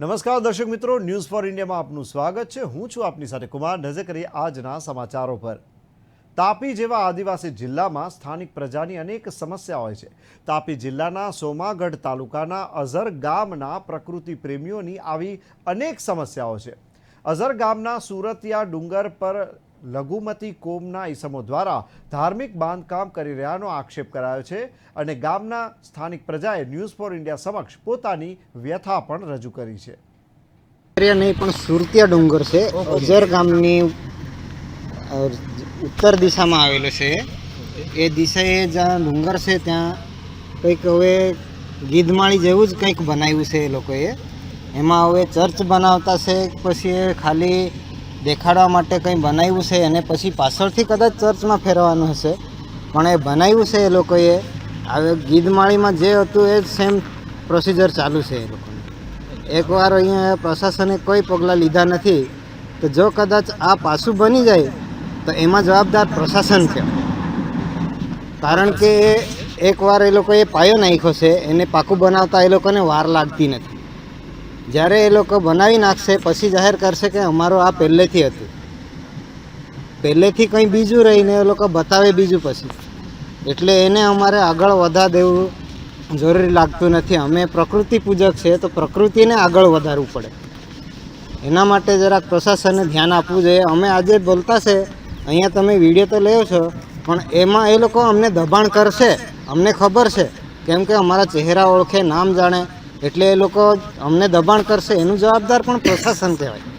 નમસ્કાર દર્શક મિત્રો ન્યૂઝ ફોર ઇન્ડિયામાં આપનું સ્વાગત છે. હું છું આપની સાથે કુમાર. નજર કરીએ આજના સમાચારો પર. તાપી જેવા આદિવાસી જિલ્લામાં સ્થાનિક પ્રજાની અનેક સમસ્યા હોય છે. તાપી જિલ્લાના સોમાગઢ તાલુકાના અઝર ગામના પ્રકૃતિ પ્રેમીઓની આવી અનેક સમસ્યાઓ છે. અઝર ગામના સુરતિયા ડુંગર પર લઘુમતી કોમના ઈસમો દ્વારા ધાર્મિક બાંધકામ કરી રહ્યાનો આક્ષેપ કરાયો છે અને ગામના સ્થાનિક પ્રજાએ ન્યૂઝ ફોર ઇન્ડિયા સમક્ષ પોતાની વ્યથા પણ રજૂ કરી છે. નહીં પણ સુરતિયા ડુંગર છે. અજર ગામની ઉત્તર દિશામાં આવેલો છે. એ દિશાએ જ્યાં ડુંગર છે ત્યાં કંઈક હવે ગીધમાળી જેવું જ કંઈક બનાવ્યું છે એ લોકોએ. એમાં હવે ચર્ચ બનાવતા છે પછી ખાલી દેખાડવા માટે કંઈ બનાવ્યું છે અને પછી પાછળથી કદાચ ચર્ચમાં ફેરવાનું હશે. પણ એ બનાવ્યું છે એ લોકોએ. હવે ગીધમાળીમાં જે હતું એ સેમ પ્રોસિજર ચાલુ છે એ લોકોને. એકવાર અહીંયા પ્રશાસને કોઈ પગલાં લીધા નથી, તો જો કદાચ આ પાછું બની જાય, તો એમાં જવાબદાર પ્રશાસન છે. કારણ કે એકવાર એ લોકોએ પાયો નાખ્યો છે, એને પાકું બનાવતા એ લોકોને વાર લાગતી નથી. જ્યારે એ લોકો બનાવી નાખશે, પછી જાહેર કરશે કે અમારો આ પહેલેથી હતું. પહેલેથી કંઈ બીજું રહીને એ લોકો બતાવે બીજું પછી. એટલે એને અમારે આગળ વધા દેવું જરૂરી લાગતું નથી. અમે પ્રકૃતિ પૂજક છે, તો પ્રકૃતિને આગળ વધારવું પડે. એના માટે જરાક પ્રશાસને ધ્યાન આપવું જોઈએ. અમે આજે બોલતા છે, અહીંયા તમે વીડિયો તો લેવો છો, પણ એમાં એ લોકો અમને દબાણ કરશે. અમને ખબર છે, કેમ કે અમારા ચહેરા ઓળખે, નામ જાણે. એટલે એ લોકો અમને દબાણ કરશે એનું જવાબદાર પણ પ્રશાસન કહેવાય.